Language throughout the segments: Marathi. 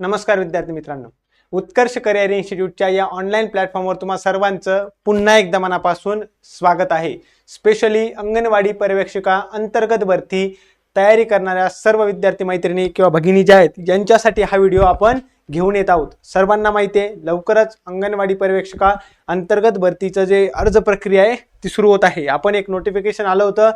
नमस्कार विद्यार्थी मित्रांनो. उत्कर्ष करिअर इन्स्टिट्यूटच्या या ऑनलाईन प्लॅटफॉर्मवर तुम्हा सर्वांचं पुन्हा एकदा मनापासून स्वागत आहे. स्पेशली अंगणवाडी पर्यवेक्षिका अंतर्गत भरती तयारी करणाऱ्या सर्व विद्यार्थी मैत्रिणी किंवा भगिनी ज्या आहेत यांच्यासाठी हा व्हिडिओ आपण घेऊन येत आहोत. सर्वांना माहिती आहे लवकरच अंगणवाडी पर्यवेक्षका अंतर्गत भरतीचं जे अर्ज प्रक्रिया आहे ती सुरू होत आहे. आपण एक नोटिफिकेशन आलं होतं.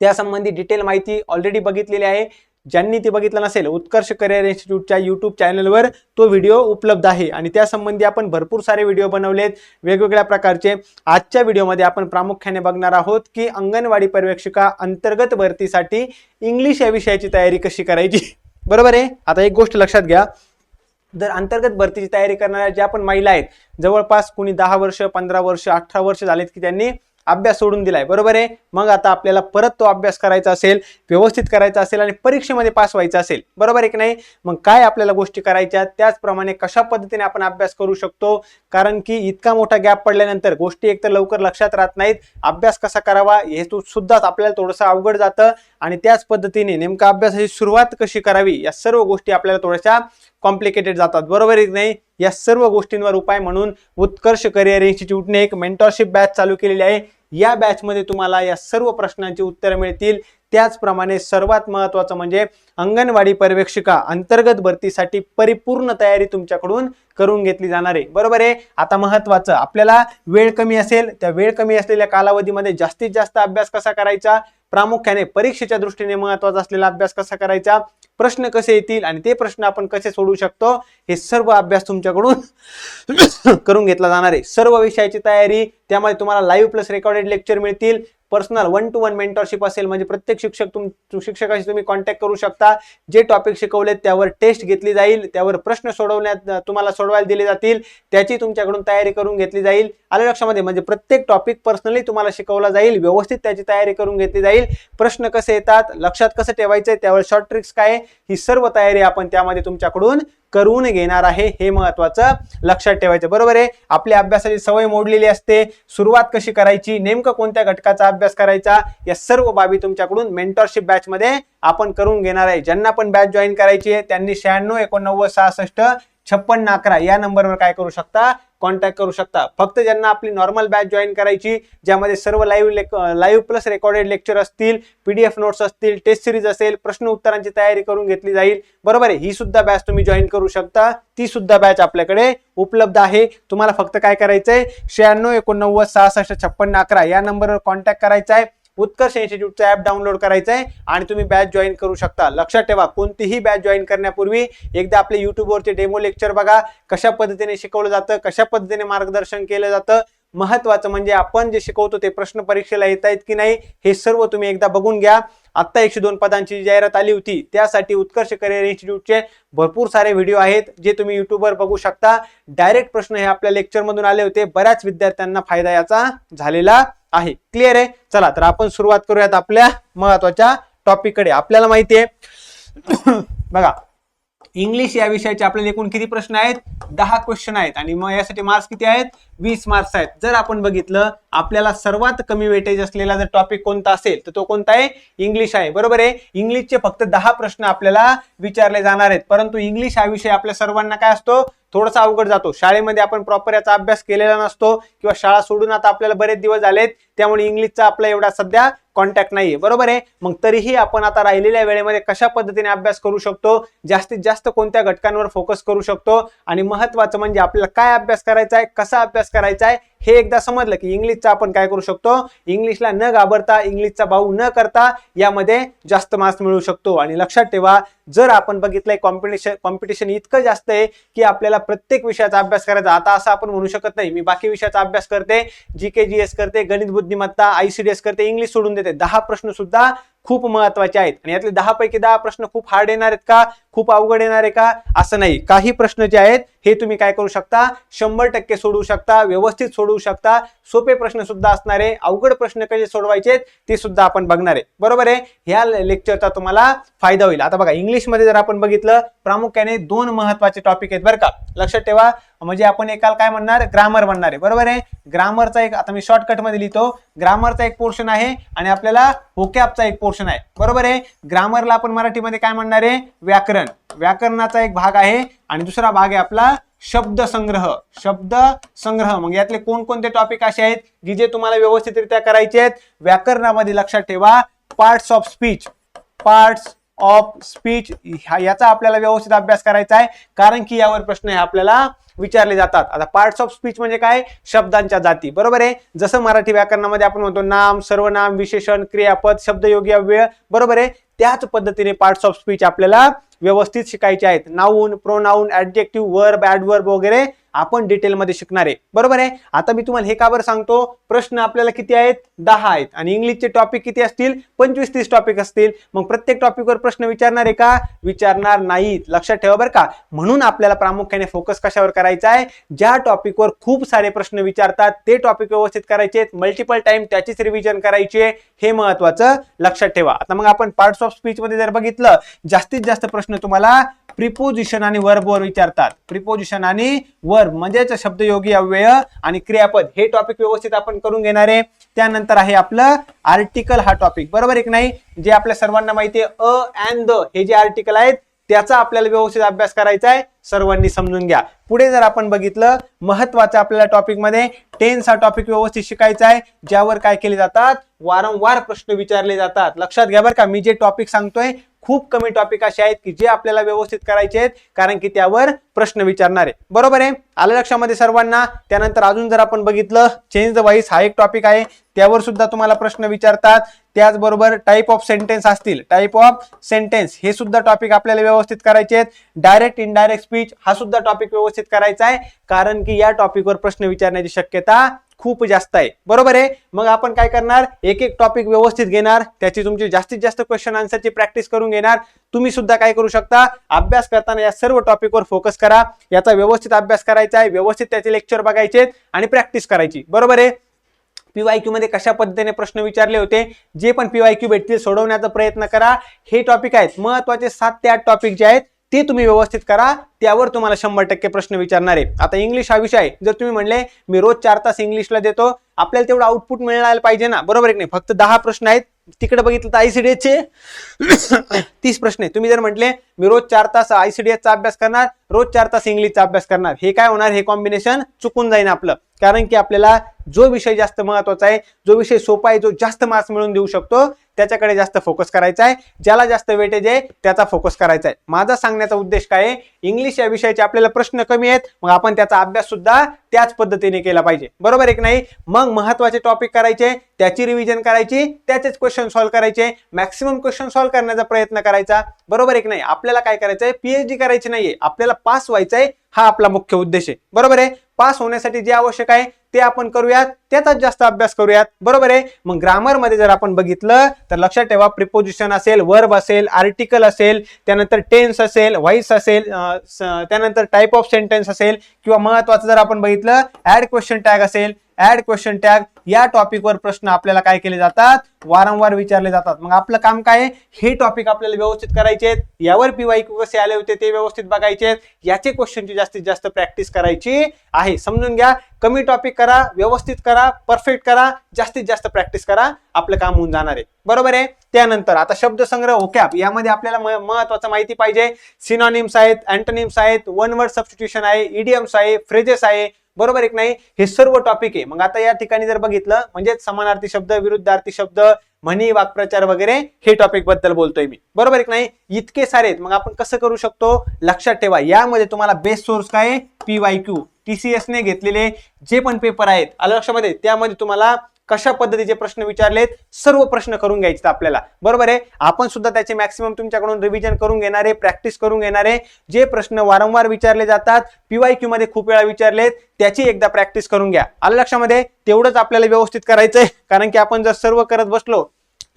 त्यासंबंधी डिटेल माहिती ऑलरेडी बघितलेली आहे. ज्यांनी ते बघितलं नसेल उत्कर्ष करिअर इन्स्टिट्यूटच्या यूट्यूब चॅनलवर तो व्हिडिओ उपलब्ध आहे. आणि त्यासंबंधी आपण भरपूर सारे व्हिडिओ बनवलेत. वेगवेगळ्या प्रकारचे. आजच्या व्हिडिओमध्ये आपण प्रामुख्याने बघणार आहोत की अंगणवाडी पर्यवेक्षिका अंतर्गत भरतीसाठी इंग्लिश या विषयाची तयारी कशी करायची. बरोबर आहे? आता एक गोष्ट लक्षात घ्या. जर अंतर्गत भरतीची तयारी करणाऱ्या ज्या पण महिला आहेत जवळपास कुणी दहा वर्ष पंधरा वर्ष अठरा वर्ष झालेत की त्यांनी अभ्यास सोडून दिलाय. बरोबर आहे? मग आता आपल्याला परत तो अभ्यास करायचा असेल व्यवस्थित करायचा असेल आणि परीक्षेमध्ये पास व्हायचं असेल. बरोबर आहे की नाही? मग काय आपल्याला गोष्टी करायच्या? त्याचप्रमाणे कशा पद्धतीने आपण अभ्यास करू शकतो? कारण की इतका मोठा गॅप पडल्यानंतर गोष्टी एकतर लवकर लक्षात राहत नाहीत. अभ्यास कसा करावा हे सुद्धा आपल्याला थोडंसं अवघड जातं. आणि त्याच पद्धतीने नेमका अभ्यासाची सुरुवात कशी करावी? या सर्व गोष्टी आपल्याला थोड्याशा कॉम्प्लिकेटेड जातात. बरोबर एक की नाही? या सर्व गोष्टींवर उपाय म्हणून उत्कर्ष करिअर इन्स्टिट्यूटने एक मेंटॉरशिप बॅच चालू केलेली आहे. या बॅचमध्ये तुम्हाला या सर्व प्रश्नांची उत्तरं मिळतील. त्याचप्रमाणे सर्वात महत्त्वाचं म्हणजे अंगणवाडी पर्यवेक्षिका अंतर्गत भरतीसाठी परिपूर्ण तयारी तुमच्याकडून करून घेतली जाणार आहे. बरोबर आहे? आता महत्त्वाचं आपल्याला वेळ कमी असेल त्या वेळ कमी असलेल्या कालावधीमध्ये जास्तीत जास्त अभ्यास कसा करायचा? प्रामुख्याने परीक्षेच्या दृष्टीने महत्त्वाचा असलेला अभ्यास कसा करायचा? प्रश्न कसे येतील आणि ते प्रश्न आपण कसे सोडवू शकतो हे सर्व अभ्यास तुमच्याकडून करून घेतला जाणार आहे. सर्व विषयाची तयारी त्यामध्ये तुम्हाला लाईव्ह प्लस रेकॉर्डेड लेक्चर मिळतील. Personal one to one mentorship असेल म्हणजे प्रत्येक शिक्षक तुम शिक्षकाशी तुम्ही कॉन्टॅक्ट करू शकता. जे टॉपिक शिकवलेत त्यावर टेस्ट घेतली जाईल त्यावर प्रश्न सोडवण्यात तुम्हाला सोडवायला दिले जातील त्याची तुमच्याकडून तयारी करून घेतली जाईल. आलं लक्षामध्ये? म्हणजे प्रत्येक टॉपिक पर्सनली तुम्हाला शिकवला जाईल व्यवस्थित त्याची तयारी करून घेतली जाईल. प्रश्न कसे येतात लक्षात कसं ठेवायचं त्यावर शॉर्ट ट्रिक्स काय ही सर्व तयारी आपण त्यामध्ये तुमच्याकडून करून घेणार आहे हे महत्वाचं लक्षात ठेवायचं. बरोबर आहे? आपल्या अभ्यासाची सवय मोडलेली असते. सुरुवात कशी करायची? नेमकं कोणत्या घटकाचा अभ्यास करायचा? या सर्व बाबी तुमच्याकडून मेंटॉरशिप बॅचमध्ये आपण करून घेणार आहे. ज्यांना पण बॅच जॉईन करायची आहे त्यांनी शहाण्णव एकोणनव्वद सहासष्ट छप्पन्न अकरा या नंबरवर काय करू शकता? कॉन्टॅक्ट करू शकता. फक्त ज्यांना आपली नॉर्मल बॅच जॉईन करायची ज्यामध्ये सर्व लाईव्ह लेक लाईव्ह प्लस रेकॉर्डेड लेक्चर असतील पीडीएफ नोट्स असतील टेस्ट सिरीज असेल प्रश्न उत्तरांची तयारी करून घेतली जाईल. बरोबर आहे? ही सुद्धा बॅच तुम्ही जॉईन करू शकता. ती सुद्धा बॅच आपल्याकडे उपलब्ध आहे. तुम्हाला फक्त काय करायचंय? शहाण्णव एकोणनव्वद सहासष्ट छप्पन्न अकरा या नंबरवर कॉन्टॅक्ट करायचा आहे उत्कर्ष इन्स्टिट्यूटचं ॲप डाउनलोड करायचं आहे आणि तुम्ही बॅच जॉईन करू शकता. लक्षात ठेवा कोणतीही बॅच जॉईन करण्यापूर्वी एकदा आपले युट्यूबवरचे डेमो लेक्चर बघा कशा पद्धतीने शिकवलं जातं कशा पद्धतीने मार्गदर्शन केलं जातं. महत्वाचं म्हणजे आपण जे शिकवतो ते प्रश्न परीक्षेला येत आहेत की नाही हे सर्व तुम्ही एकदा बघून घ्या. आत्ता एकशे दोन पदांची जाहिरात आली होती त्यासाठी उत्कर्ष करिअर इन्स्टिट्यूटचे भरपूर सारे व्हिडिओ आहेत जे तुम्ही युट्यूबवर बघू शकता. डायरेक्ट प्रश्न हे आपल्या लेक्चरमधून आले होते. बऱ्याच विद्यार्थ्यांना फायदा याचा झालेला आहे. क्लिअर आहे? चला तर आपण सुरुवात करूयात आपल्या महत्त्वाच्या टॉपिककडे आपल्याला माहिती आहे बघा इंग्लिश या विषयाचे आपल्याला एकूण किती प्रश्न आहेत? दहा क्वेश्चन आहेत. आणि मग यासाठी मार्क्स किती आहेत? वीस मार्क्स आहेत. जर आपण बघितलं आपल्याला सर्वात कमी वेटेज असलेला जर टॉपिक कोणता असेल तर तो कोणता आहे? इंग्लिश आहे. बरोबर आहे? इंग्लिशचे फक्त दहा प्रश्न आपल्याला विचारले जाणार आहेत. परंतु इंग्लिश हा विषय आपल्या सर्वांना काय असतो? थोडासा अवघड जातो. शाळेमध्ये आपण प्रॉपर याचा अभ्यास केलेला नसतो किंवा शाळा सोडून आता आपल्याला बरेच दिवस झालेत. त्यामुळे इंग्लिशचा आपला एवढा सध्या कॉन्टॅक्ट नाहीये. बरोबर आहे? मग तरीही आपण आता राहिलेल्या वेळेमध्ये कशा पद्धतीने अभ्यास करू शकतो? जास्तीत जास्त कोणत्या घटकांवर फोकस करू शकतो? आणि महत्वाचं म्हणजे आपल्याला काय अभ्यास करायचा आहे? कसा अभ्यास करायचा आहे? हे एकदा समजलं की इंग्लिशचा आपण काय करू शकतो? इंग्लिशला न घाबरता इंग्लिशचा भाऊ न करता यामध्ये जास्त मार्क्स मिळू शकतो. आणि लक्षात ठेवा जर आपण बघितलंय कॉम्पिटिशन कॉम्पिटिशन इतकं जास्त आहे की आपल्याला प्रत्येक विषयाचा अभ्यास करायचा. आता असं आपण म्हणू शकत नाही. मी बाकी विषयाचा अभ्यास करते जी के जी एस करते गणित बुद्धिमत्ता आयसीडीएस करते इंग्लिश सोडून देते. दहा प्रश्न सुद्धा खूप महत्त्वाचे आहेत. आणि यातले दहा पैकी दहा प्रश्न खूप हार्ड येणार आहेत का? खूप अवघड येणार आहे का? असं नाही. काही प्रश्न जे आहेत हे तुम्ही काय करू शकता? शंभर टक्के सोडवू शकता व्यवस्थित सोडवू शकता. सोपे प्रश्न सुद्धा असणार आहे अवघड प्रश्न कसे सोडवायचे ते सुद्धा आपण बघणार आहे. बरोबर आहे? ह्या लेक्चरचा तुम्हाला फायदा होईल. आता बघा इंग्लिशमध्ये जर आपण बघितलं प्रामुख्याने दोन महत्त्वाचे टॉपिक आहेत बरं का. लक्षात ठेवा. म्हणजे आपण एकाला काय म्हणणार? ग्रामर म्हणणार आहे. बरोबर आहे? ग्रामरचा एक आता मी शॉर्टकटमध्ये लिहितो. ग्रामरचा एक पोर्शन आहे आणि आपल्याला होकॅपचा एक पोर्शन आहे. बरोबर आहे? ग्रामरला आपण मराठीमध्ये काय म्हणणार आहे? व्याकरण. व्याकरणाचा एक भाग आहे आणि दुसरा भाग आहे आपला शब्द संग्रह शब्द संग्रह मग यातले कोणकोणते टॉपिक असे आहेत? की जे तुम्हाला व्यवस्थितरित्या करायचे आहेत? व्याकरणामध्ये लक्षात ठेवा. Parts of speech parts of speech याचा आपल्याला व्यवस्थित अभ्यास करायचा आहे. कारण की यावर प्रश्न आहे आपल्याला विचारले जातात. आता पार्ट्स ऑफ स्पीच म्हणजे काय? शब्दांच्या जाती. बरोबर आहे? जसं मराठी व्याकरणामध्ये आपण म्हणतो नाम सर्वनाम विशेषण क्रियापद शब्दयोगी वेळ बरोबर आहे? त्याच पद्धतीने पार्ट्स ऑफ स्पीच आपल्याला व्यवस्थित शिकायचे आहेत. Noun pronoun adjective verb adverb वगैरे आपण डिटेलमध्ये शिकणार आहे. बरोबर आहे? आता मी तुम्हाला हे का बरं सांगतो? प्रश्न आपल्याला किती आहेत? दहा आहेत. आणि इंग्लिशचे टॉपिक किती असतील? पंचवीस तीस टॉपिक असतील. मग प्रत्येक टॉपिकवर प्रश्न विचारणार आहे का? विचारणार नाहीत. लक्षात ठेवा बरं का. म्हणून आपल्याला प्रामुख्याने फोकस कशावर करायचा आहे? ज्या टॉपिकवर खूप सारे प्रश्न विचारतात ते टॉपिक व्यवस्थित करायचे मल्टिपल टाइम त्याचीच रिव्हिजन करायचे हे महत्वाचं लक्षात ठेवा. आता मग आपण पार्ट्स ऑफ स्पीच मध्ये जर बघितलं जास्तीत जास्त प्रश्न तुम्हाला प्रिपोजिशन आणि वर्बवर विचारतात. प्रिपोजिशन आणि वर्ब म्हणजेच शब्दयोगी अव्यय आणि क्रियापद हे टॉपिक व्यवस्थित आपण करून घेणार आहे. त्यानंतर आहे आपलं आर्टिकल हा टॉपिक बरोबर एक नाही? जे आपल्या सर्वांना माहिती आहे अ अँड द हे जे आर्टिकल आहेत त्याचा आपल्याला व्यवस्थित अभ्यास करायचा आहे. सर्वांनी समजून घ्या. पुढे जर आपण बघितलं महत्वाचं आपल्याला टॉपिकमध्ये टेन्स हा टॉपिक व्यवस्थित शिकायचा आहे. ज्यावर काय केले जातात? वारंवार प्रश्न विचारले जातात. लक्षात घ्या बरं का मी जे टॉपिक सांगतोय खूप कमी टॉपिक असे आहेत की जे आपल्याला व्यवस्थित करायचे आहेत कारण की त्यावर प्रश्न विचारणार आहे. बरोबर आहे? आलं लक्षामध्ये सर्वांना? त्यानंतर अजून जर आपण बघितलं चेंज द वाईस हा एक टॉपिक आहे. त्यावर सुद्धा तुम्हाला प्रश्न विचारतात. त्याचबरोबर टाईप ऑफ सेंटेन्स असतील. टाईप ऑफ सेंटेन्स हे सुद्धा टॉपिक आपल्याला व्यवस्थित करायचे आहेत. डायरेक्ट इनडायरेक्ट स्पीच हा सुद्धा टॉपिक व्यवस्थित करायचा आहे. कारण की या टॉपिकवर प्रश्न विचारण्याची शक्यता खूप जास्त आहे. बरोबर आहे? मग आपण काय करणार? एक एक टॉपिक व्यवस्थित घेणार. त्याची तुमची जास्तीत जास्त क्वेश्चन आन्सरची प्रॅक्टिस करून घेणार. तुम्ही सुद्धा काय करू शकता? अभ्यास करताना या सर्व टॉपिकवर फोकस करा. याचा व्यवस्थित अभ्यास करायचा आहे. व्यवस्थित त्याचे लेक्चर बघायचे आणि प्रॅक्टिस करायची. बरोबर आहे? पीवाय क्यू मध्ये कशा पद्धतीने प्रश्न विचारले होते? जे पण पीवाय क्यू भेटतील सोडवण्याचा प्रयत्न करा. हे टॉपिक आहेत. महत्त्वाचे सात ते आठ टॉपिक जे आहेत ते तुम्ही व्यवस्थित करा त्यावर तुम्हाला शंभर टक्के प्रश्न विचारणार आहे आता इंग्लिश हा विषय जर तुम्ही म्हणले मी रोज चार तास इंग्लिशला देतो आपल्याला तेवढं आउटपुट मिळायला पाहिजे ना. बरोबर आहे नाही? फक्त दहा प्रश्न आहेत. तिकडे बघितलं तर आयसीडीएसचे तीस प्रश्न आहे तुम्ही जर म्हटले मी रोज चार तास आयसीडीएसचा अभ्यास करणार रोज चार तास इंग्लिशचा अभ्यास करणार. हे काय होणार? हे कॉम्बिनेशन चुकून जाईल आपलं. कारण की आपल्याला जो विषय जास्त महत्त्वाचा आहे जो विषय सोपा आहे जो जास्त मार्क्स मिळवून देऊ शकतो त्याच्याकडे जास्त फोकस करायचा आहे. ज्याला जास्त वेटेज आहे त्याचा फोकस करायचा आहे. माझा सांगण्याचा उद्देश काय आहे? इंग्लिश या विषयाचे आपल्याला प्रश्न कमी आहेत मग आपण त्याचा अभ्यास सुद्धा त्याच पद्धतीने केला पाहिजे. बरोबर एक नाही? मग महत्त्वाचे टॉपिक करायचे त्याची रिव्हिजन करायची त्याचेच क्वेश्चन सॉल्व्ह करायचे. मॅक्सिमम क्वेश्चन सॉल्व्ह करण्याचा प्रयत्न करायचा. बरोबर एक नाही? आपल्याला काय करायचं आहे? पीएचडी करायची नाहीये. आपल्याला पास व्हायचं आहे हा आपला मुख्य उद्देश आहे. बरोबर आहे? पास होण्यासाठी जे आवश्यक आहे ते आपण करूयात त्याचाच जास्त अभ्यास करूयात. बरोबर आहे? मग ग्रामरमध्ये जर आपण बघितलं तर लक्षात ठेवा प्रिपोजिशन असेल वर्ब असेल आर्टिकल असेल त्यानंतर टेन्स असेल व्हाईस असेल स- त्यानंतर टाईप ऑफ सेंटेन्स असेल किंवा महत्वाचं जर आपण बघितलं ऍड क्वेश्चन टॅग असेल ऍड क्वेश्चन टॅग या टॉपिकवर प्रश्न आपल्याला काय केले जातात? वारंवार विचारले जातात. मग आपलं काम काय? आहे? हे टॉपिक आपल्याला व्यवस्थित करायचे आहेत. यावर पीवाय कसे आले होते ते व्यवस्थित बघायचे याचे क्वेश्चनची जास्तीत जास्त प्रॅक्टिस करायची आहे. समजून घ्या. कमी टॉपिक करा व्यवस्थित करा परफेक्ट करा जास्तीत जास्त प्रॅक्टिस करा. आपलं काम होऊन जाणार आहे. बरोबर आहे? त्यानंतर आता शब्दसंग्रह ओकॅप यामध्ये आपल्याला महत्वाचं माहिती पाहिजे. सिनॉनिम्स आहेत अँटोनिम्स आहेत वन वर्ड सबस्टिट्यूशन आहे इडियम्स आहे फ्रेजेस आहे. बरोबर एक नाही? हे सर्व टॉपिक आहे. मग आता या ठिकाणी जर बघितलं म्हणजेच समानार्थी शब्द विरुद्धार्थी शब्द म्हणी वाक्प्रचार वगैरे हे टॉपिकबद्दल बोलतोय मी. बरोबर एक नाही? इतके सारे आहेत. मग आपण कसं करू शकतो? लक्षात ठेवा. यामध्ये तुम्हाला बेस्ट सोर्स काय पी वाय क्यू टीसीएसने घेतलेले जे पण पेपर आहेत आलं लक्षामध्ये? त्यामध्ये तुम्हाला कशा पद्धतीचे प्रश्न विचारलेत सर्व प्रश्न करून घ्यायचे आपल्याला. बरोबर आहे? आपण सुद्धा त्याचे मॅक्सिमम तुमच्याकडून रिव्हिजन करून घेणारे प्रॅक्टिस करून घेणारे जे प्रश्न वारंवार विचारले जातात पीवाय क्यू मध्ये खूप वेळा विचारलेत त्याची एकदा प्रॅक्टिस करून घ्या. आलं लक्षामध्ये? तेवढंच आपल्याला व्यवस्थित करायचंय. कारण की आपण जर सर्व करत बसलो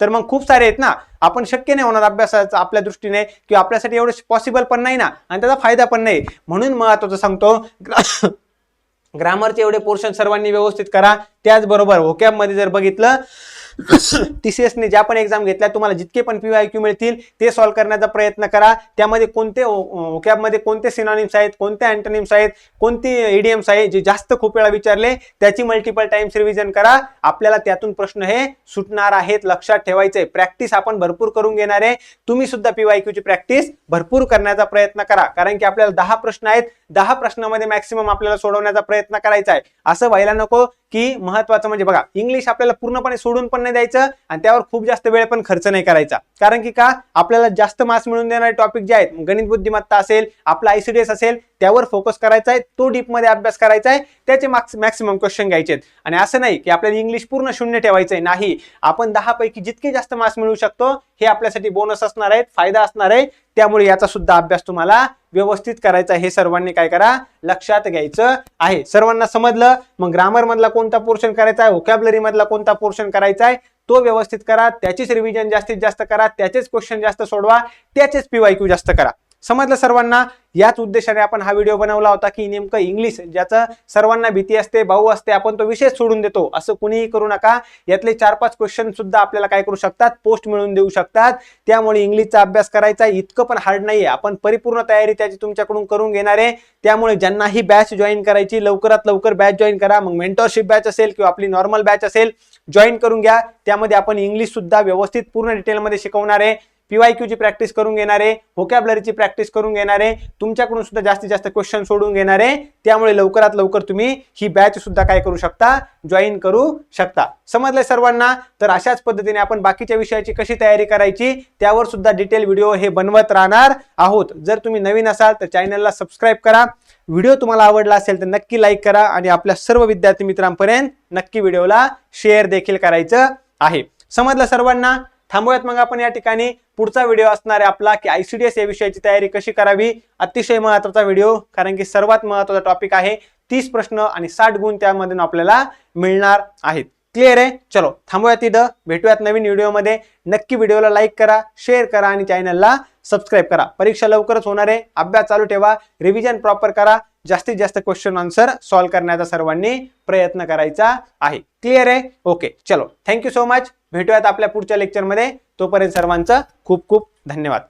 तर मग खूप सारे आहेत ना? आपण शक्य नाही होणार अभ्यासाचा आपल्या दृष्टीने किंवा आपल्यासाठी एवढं पॉसिबल पण नाही ना आणि त्याचा फायदा पण नाही. म्हणून महत्वाचं सांगतो ग्रामरचे एवढे पोर्शन सर्वांनी व्यवस्थित करा. त्याचबरोबर vocab जर बघितलं टी सी एसने ज्या पण एक्झाम घेतल्या तुम्हाला जितके पण पी वाय क्यू मिळतील ते सॉल्व्ह करण्याचा प्रयत्न करा. त्यामध्ये कोणते ओकॅबमध्ये कोणते सिनॉनिम्स आहेत कोणते अँटोनिम्स आहेत कोणती ईडीएम्स आहे जे जास्त खूप वेळा विचारले त्याची मल्टिपल टाइम्स रिव्हिजन करा. आपल्याला त्यातून प्रश्न हे सुटणार आहेत लक्षात ठेवायचे. प्रॅक्टिस आपण भरपूर करून घेणार आहे. तुम्ही सुद्धा पीवाय क्यूची प्रॅक्टिस भरपूर करण्याचा प्रयत्न करा. कारण की आपल्याला दहा प्रश्न आहेत. दहा प्रश्नामध्ये मॅक्सिमम आपल्याला सोडवण्याचा प्रयत्न करायचा आहे. असं व्हायला नको. की महत्वाचं म्हणजे बघा इंग्लिश आपल्याला पूर्णपणे सोडून पण नाही द्यायचं आणि त्यावर खूप जास्त वेळ पण खर्च नाही करायचा. कारण की का? आपल्याला जास्त मार्क्स मिळून देणारे टॉपिक जे आहेत गणित बुद्धिमत्ता असेल आपला आयसीडीएस असेल त्यावर फोकस करायचा आहे तो डीपमध्ये अभ्यास करायचा आहे त्याचे मार्क्स मॅक्सिमम क्वेश्चन घ्यायचे आहेत. आणि असं नाही की आपल्याला इंग्लिश पूर्ण शून्य ठेवायचंय नाही. आपण दहा पैकी जितके जास्त मार्क्स मिळू शकतो हे आपल्यासाठी बोनस असणार आहेत फायदा असणार आहे. त्यामुळे याचा सुद्धा अभ्यास तुम्हाला व्यवस्थित करायचा हे सर्वांनी काय करा लक्षात घ्यायचं आहे. सर्वांना समजलं? मग ग्रामर मधला कोणता पोर्शन करायचा आहे? व्होकॅबलरी मधला कोणता पोर्शन करायचा आहे? तो व्यवस्थित करा. त्याचीच रिव्हिजन जास्तीत जास्त करा. त्याचेच क्वेश्चन जास्त सोडवा. त्याचेच पीवायक्यू जास्त करा. समजलं सर्वांना? याच उद्देशाने आपण हा व्हिडिओ बनवला होता की नेमकं इंग्लिश ज्याचं सर्वांना भीती असते भाऊ असते आपण तो विषय सोडून देतो. असं कुणीही करू नका. यातले चार पाच क्वेश्चन सुद्धा आपल्याला काय करू शकतात? पोस्ट मिळवून देऊ शकतात. त्यामुळे इंग्लिशचा अभ्यास करायचा. इतकं पण हार्ड नाही आपण परिपूर्ण तयारी त्याची तुमच्याकडून करून घेणार आहे. त्यामुळे ज्यांना ही बॅच जॉईन करायची लवकरात लवकर बॅच जॉईन करा. मग मेंटरशिप बॅच असेल किंवा आपली नॉर्मल बॅच असेल जॉईन करून घ्या. त्यामध्ये आपण इंग्लिश सुद्धा व्यवस्थित पूर्ण डिटेलमध्ये शिकवणार आहे. पीवायक्यूची प्रॅक्टिस करून घेणार आहे व्होकॅबलरीची प्रॅक्टिस करून घेणार आहे तुमच्याकडून सुद्धा जास्तीत जास्त क्वेश्चन सोडून घेणार आहे त्यामुळे लवकरात लवकर तुम्ही ही बॅच सुद्धा काय करू शकता जॉईन करू शकता. समजलंय सर्वांना? तर अशाच पद्धतीने आपण बाकीच्या विषयाची कशी तयारी करायची त्यावर सुद्धा डिटेल व्हिडिओ हे बनवत राहणार आहोत. जर तुम्ही नवीन असाल तर चॅनलला सबस्क्राईब करा. व्हिडिओ तुम्हाला आवडला असेल तर नक्की लाईक करा आणि आपल्या सर्व विद्यार्थी मित्रांपर्यंत नक्की व्हिडिओला शेअर देखील करायचं आहे. समजलं सर्वांना? थांबूयात मग आपण या ठिकाणी. पुढचा व्हिडिओ असणार आहे आपला की आयसीडीएस या विषयाची तयारी कशी करावी? अतिशय महत्त्वाचा व्हिडिओ कारण की सर्वात महत्त्वाचा टॉपिक आहे. तीस प्रश्न आणि साठ गुण त्यामधून आपल्याला मिळणार आहेत. क्लिअर आहे? चलो थांबूयात तिथं भेटूयात नवीन व्हिडिओमध्ये नक्की व्हिडिओला लाईक करा शेअर करा आणि चॅनलला सबस्क्राईब करा. परीक्षा लवकरच होणार आहे. अभ्यास चालू ठेवा. रिव्हिजन प्रॉपर करा. जास्तीत जास्त क्वेश्चन आन्सर सॉल्व्ह करण्याचा सर्वांनी प्रयत्न करायचा आहे. क्लिअर आहे? ओके चलो. थँक्यू सो मच भेटूयात आपल्या पुढच्या लेक्चरमध्ये तोपर्यंत सर्वांचं खूप खूप धन्यवाद.